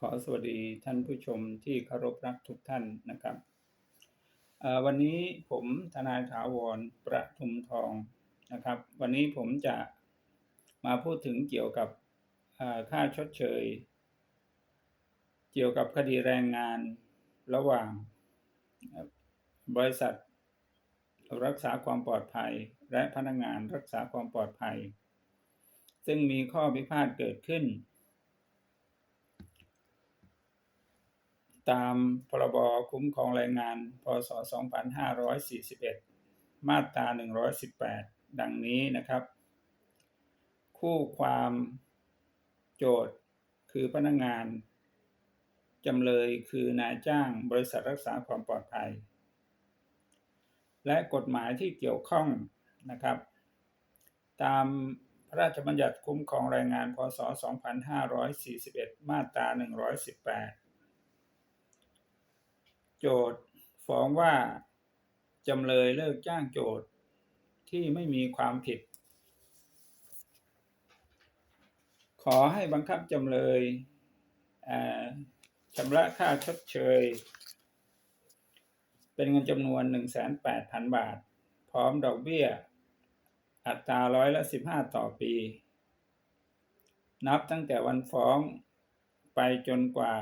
ขอสวัสดีท่านผู้ชมที่เคารพรักทุกท่านนะครับ วันนี้ผมทนายถาวรประทุมทองนะครับ วันนี้ผมจะมาพูดถึงเกี่ยวกับค่าชดเชย เกี่ยวกับคดีแรงงานระหว่างบริษัทรักษาความปลอดภัยและพนักงานรักษาความปลอดภัย ซึ่งมีข้อพิพาทเกิดขึ้น ตามพรบคุ้มครองแรงงาน พศ 2541 มาตรา 118 ดังนี้นะครับ คู่ความโจทย์คือพนักงาน จำเลยคือนายจ้างบริษัทรักษาความปลอดภัย และกฎหมายที่เกี่ยวข้องนะครับ ตามพระราชบัญญัติคุ้มครองแรงงาน พศ 2541 มาตรา 118 โจทย์ฟ้องว่า จำเลยเลิกจ้างโจทย์ที่ไม่มีความผิด ขอให้บังคับจำเลยชำระค่าชดเชย เป็นเงินจำนวน108,000 บาท พร้อมดอกเบี้ย อัตราร้อยละ 15 ต่อปี นับตั้งแต่วันฟ้องไปจนกว่า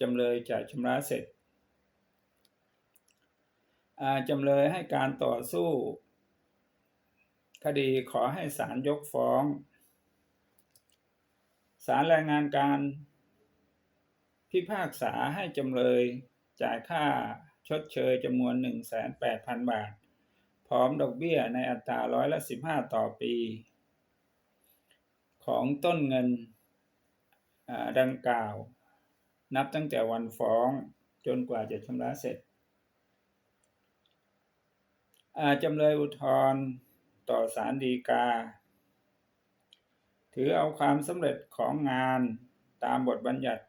จำเลยจะชำระเสร็จ จำเลยให้การต่อสู้ คดีขอให้ศาลยกฟ้องศาลแรงงานการพิพากษาให้จำเลยจ่ายค่าชดเชยจำนวน108,000 บาท พร้อมดอกเบี้ยในอัตราร้อยละ15 ต่อปี ของต้นเงินดังกล่าว นับตั้งแต่วันฟ้องจนกว่าจะชำระเสร็จ จำเลยอุทธรณ์ต่อศาลฎีกา ถือเอาความสำเร็จของงานตามบทบัญญัติ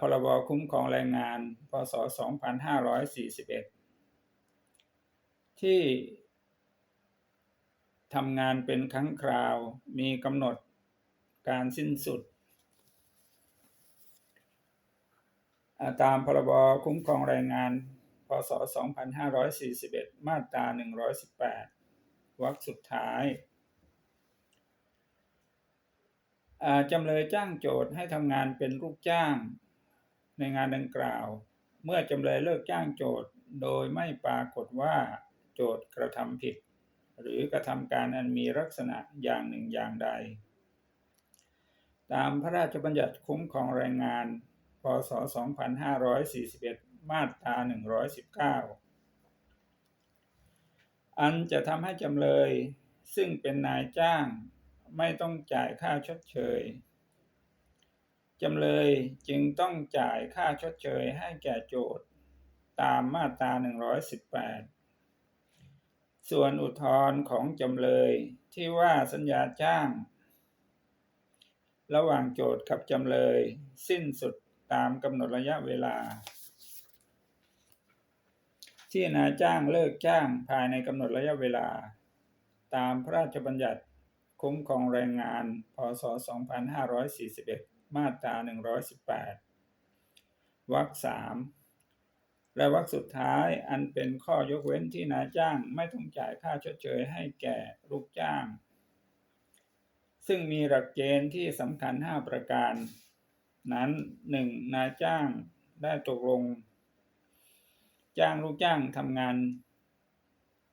พรบคุ้มครองแรงงาน พศ 2541 ที่ทำงานเป็นครั้งคราวมีกำหนดการสิ้นสุด ตามพรบคุ้มครองแรงงาน พศ 2541 มาตรา 118 วรรคสุดท้ายจำเลยจ้างโจทย์ให้ทำงานเป็นลูกจ้างในงานดังกล่าว เมื่อจำเลยเลิกจ้างโจทย์โดยไม่ปรากฏว่าโจทย์กระทำผิด หรือกระทำการอันมีลักษณะอย่างหนึ่งอย่างใด ตามพระราชบัญญัติคุ้มครองแรงงาน พศ 2541 มาตรา119อันจะทำให้จำเลยซึ่งเป็นนายจ้างไม่ต้องจ่ายค่าชดเชย จำเลยจึงต้องจ่ายค่าชดเชยให้แก่โจทย์ตามมาตรา 118 ส่วนอุทธรณ์ของจำเลยที่ว่าสัญญาจ้าง ระหว่างโจทย์กับจำเลยสิ้นสุดตามกำหนดระยะเวลา ที่นายจ้างเลิกจ้างภายในกำหนดระยะเวลา ตามพระราชบัญญัติคุ้มครองแรงงาน พศ 2541 มาตรา 118 วรรคสามและวรรคสุดท้ายอันเป็นข้อยกเว้นที่นายจ้างไม่ต้องจ่ายค่าชดเชยให้แก่ลูกจ้าง ซึ่งมีหลักเกณฑ์ที่สำคัญ 5 ประการ นั้น 1. นายจ้างได้ตกลง จ้างลูกจ้างทำงาน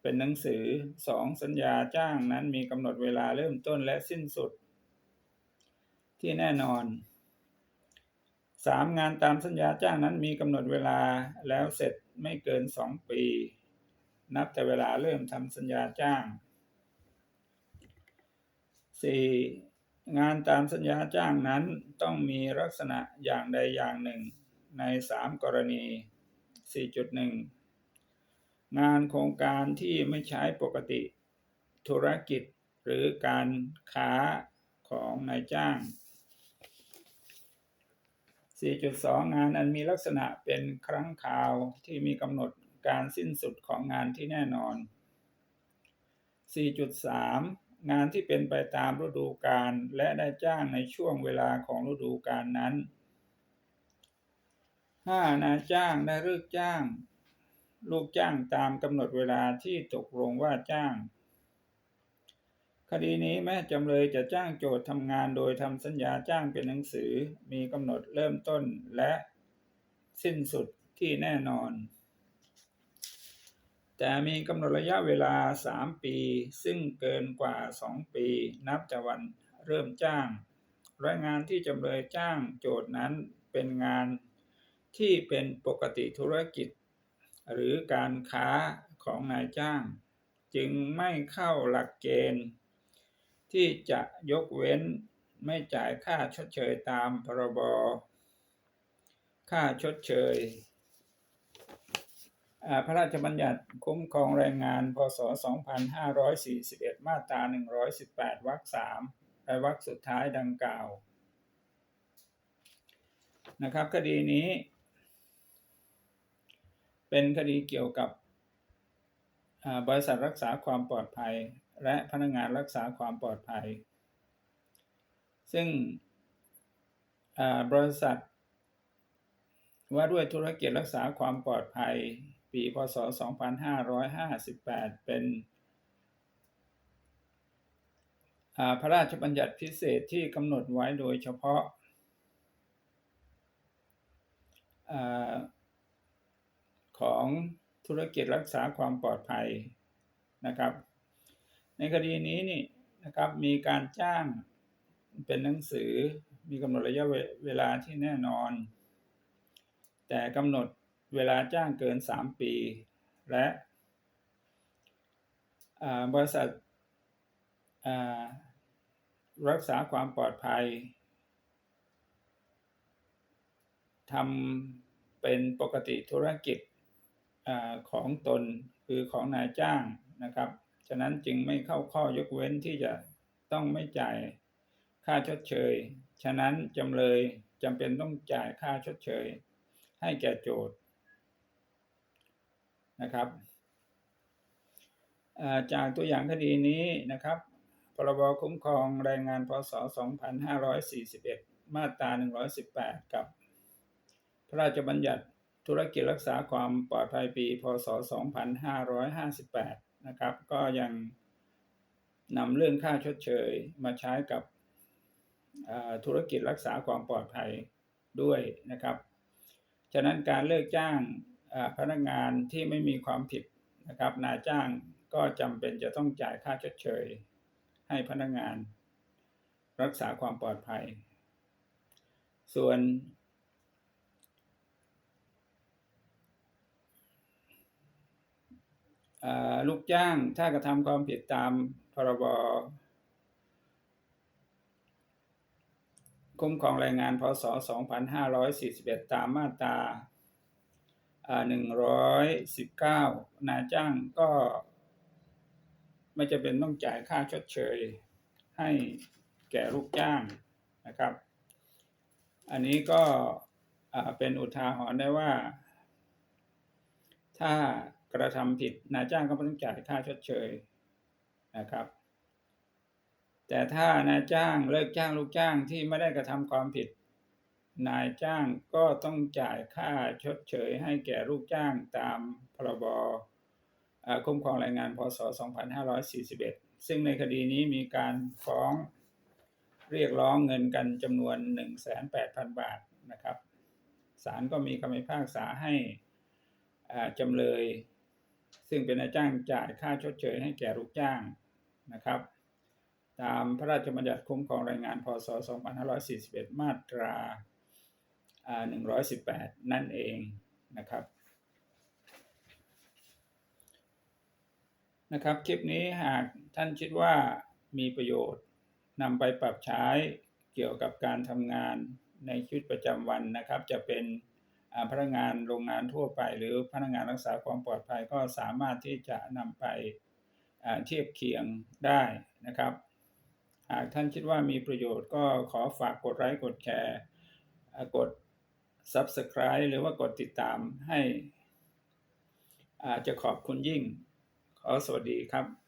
เป็นหนังสือ 2. สัญญาจ้างนั้นมีกำหนดเวลาเริ่มต้นและสิ้นสุด ที่แน่นอนสามงานตามสัญญาจ้างนั้นมีกำหนดเวลาแล้วเสร็จไม่เกินสองปี นับแต่เวลาเริ่มทำสัญญาจ้างสี่งานตามสัญญาจ้างนั้นต้องมีลักษณะอย่างใดอย่างหนึ่งในสามกรณี 4.1 งานโครงการที่ไม่ใช้ปกติ ธุรกิจหรือการค้าของนายจ้าง 4.2 งานอันมีลักษณะเป็นครั้งคราวที่มีกำหนดการสิ้นสุดของงานที่แน่นอน 4.3 งานที่เป็นไปตามฤดูกาลและได้จ้างในช่วงเวลาของฤดูกาลนั้น 5. นายจ้างได้เลิกจ้าง ลูกจ้างตามกำหนดเวลาที่ตกลงว่าจ้าง คดีนี้แม้จำเลยจะจ้างโจทย์ทำงานโดยทำสัญญาจ้างเป็นหนังสือมีกำหนดเริ่มต้นและสิ้นสุดที่แน่นอน แต่มีกำหนดระยะเวลา 3 ปี ซึ่งเกินกว่า 2 ปี นับจากวันเริ่มจ้างและงานที่จำเลยจ้างโจทย์นั้นเป็นงาน ที่เป็นปกติธุรกิจ หรือการค้าของนายจ้าง จึงไม่เข้าหลักเกณฑ์ ที่จะยกเว้นไม่จ่ายค่าชดเชยตามพรบค่าชดเชยอ่าพระราชบัญญัติคุ้มครองแรงงาน พศ 2541 มาตรา 118 วรรค 3 และวรรคสุดท้ายดังกล่าว นะครับ คดีนี้ เป็นคดีเกี่ยวกับบริษัทรักษาความปลอดภัย และพนักงานรักษาความปลอดภัย ซึ่งบริษัท ว่าด้วยธุรกิจรักษาความปลอดภัย ปีพศ 2558 เป็นอ่าพระราชบัญญัติพิเศษที่กำหนดไว้โดยเฉพาะ ของธุรกิจรักษาความปลอดภัยนะครับ ในคดีนี้นี่นะครับมีการจ้างเป็นหนังสือมีกำหนดระยะเวลาที่แน่นอน แต่กำหนดเวลาจ้างเกิน 3 ปี และบริษัทรักษาความปลอดภัยทำเป็นปกติธุรกิจ ของตนคือของนายจ้างนะครับ ฉะนั้นจึงไม่เข้าข้อยกเว้นที่จะต้องไม่จ่ายค่าชดเชย ฉะนั้นจำเลยจำเป็นต้องจ่ายค่าชดเชย ให้แก่โจทย์นะครับจากตัวอย่างคดีนี้นะครับ พรบคุ้มครองแรงงานพศ 2541 มาตรา 118 กับ พระราชบัญญัติ ธุรกิจรักษาความปลอดภัยปี พศ 2558 นะครับ ก็ยังนำเรื่องค่าชดเชยมาใช้กับธุรกิจรักษาความปลอดภัยด้วยนะครับ ฉะนั้นการเลิกจ้างพนักงานที่ไม่มีความผิดนะครับนายจ้างก็จำเป็นจะต้องจ่ายค่าชดเชย ให้พนักงาน รักษาความปลอดภัย ส่วนอ่า ลูกจ้างถ้ากระทำความผิดตามพรบคุ้มครองแรงงานพศ 2541 ตามมาตรา119 นายจ้างก็ ไม่จำเป็นต้องจ่ายค่าชดเชย ให้แก่ลูกจ้างนะครับ อันนี้ก็เป็นอุทาหรณ์ได้ว่า ถ้า กระทำผิดนายจ้างก็ไม่ต้องจ่ายค่าชดเชยนะครับ แต่ถ้านายจ้างเลิกจ้างลูกจ้างที่ไม่ได้กระทำความผิด นายจ้างก็ต้องจ่ายค่าชดเชย ให้แก่ลูกจ้างตามพรบคุ้มครองแรงงานพศ 2541 ซึ่งในคดีนี้มีการฟ้องเรียกร้องเงินกันจำนวน 180,000บาทนะครับศาลก็มีคำพิพากษาให้จำเลย ซึ่งเป็นนายจ้างจ่ายค่าชดเชยให้แก่ลูกจ้างนะครับ ตามพระราชบัญญัติคุ้มครองแรงงานพศ 2541 มาตรา 118 นั่นเองนะครับนะครับคลิปนี้หากท่านคิดว่ามีประโยชน์นำไปปรับใช้เกี่ยวกับการทำงานในชีวิตประจำวันนะครับ จะเป็น พนักงานโรงงานทั่วไป หรือพนักงานรักษาความปลอดภัยก็สามารถที่จะนำไปอ่าเทียบเคียงได้นะครับหากท่านคิดว่ามีประโยชน์ก็ขอฝากกดไลค์กดแชร์กด Subscribe หรือว่ากดติดตามให้อ่าจะขอบคุณยิ่ง ขอสวัสดีครับ